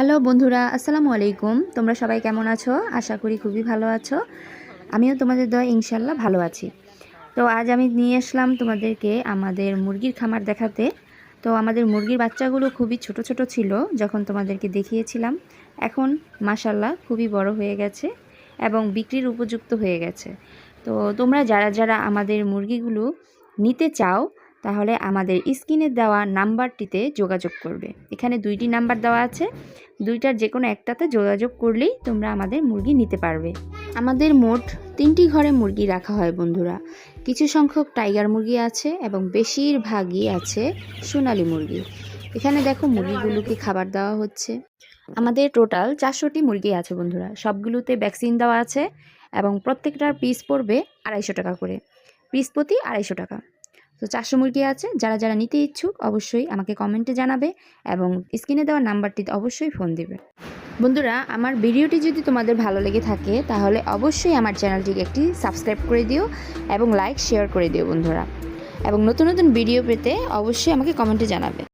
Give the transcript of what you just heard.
Hello বন্ধুরা, আসসালামু আলাইকুম। তোমরা সবাই কেমন আছো? আশা করি খুবই ভালো আছো। আমিও তোমাদের দয় ইনশাল্লাহ ভালো আছি। তো আজ আমি নিয়ে আসলাম তোমাদেরকে আমাদের মুরগির খামার দেখাতে। তো আমাদের মুরগির বাচ্চাগুলো খুবই ছোট ছোট ছিল যখন তোমাদেরকে দেখিয়েছিলাম। এখন মাসাল্লাহ খুবই বড় হয়ে গেছে এবং বিক্রির উপযুক্ত হয়ে গেছে। তো তোমরা যারা যারা আমাদের মুরগিগুলো নিতে চাও তাহলে আমাদের স্ক্রিনে দেওয়া নাম্বারটিতে যোগাযোগ করবে। এখানে দুইটি নাম্বার দেওয়া আছে। দুইটার যে কোনো একটাতে যোগাযোগ করলেই তোমরা আমাদের মুরগি নিতে পারবে। আমাদের মোট তিনটি ঘরে মুরগি রাখা হয় বন্ধুরা। কিছু সংখ্যক টাইগার মুরগি আছে এবং বেশিরভাগই আছে সোনালি মুরগি। এখানে দেখো মুরগিগুলোকে খাবার দেওয়া হচ্ছে। আমাদের টোটাল চারশোটি মুরগি আছে বন্ধুরা। সবগুলোতে ভ্যাকসিন দেওয়া আছে এবং প্রত্যেকটার পিস পড়বে আড়াইশো টাকা করে। পিস প্রতি আড়াইশো টাকা। তো চারশো মুরগি আছে, যারা যারা নিতে ইচ্ছুক অবশ্যই আমাকে কমেন্টে জানাবে এবং স্ক্রিনে দেওয়া নাম্বারটিতে অবশ্যই ফোন দেবে। বন্ধুরা, আমার ভিডিওটি যদি তোমাদের ভালো লেগে থাকে, তাহলে অবশ্যই আমার চ্যানেলটিকে একটি সাবস্ক্রাইব করে দিও এবং লাইক শেয়ার করে দিও বন্ধুরা। এবং নতুন নতুন ভিডিও পেতে অবশ্যই আমাকে কমেন্টে জানাবে।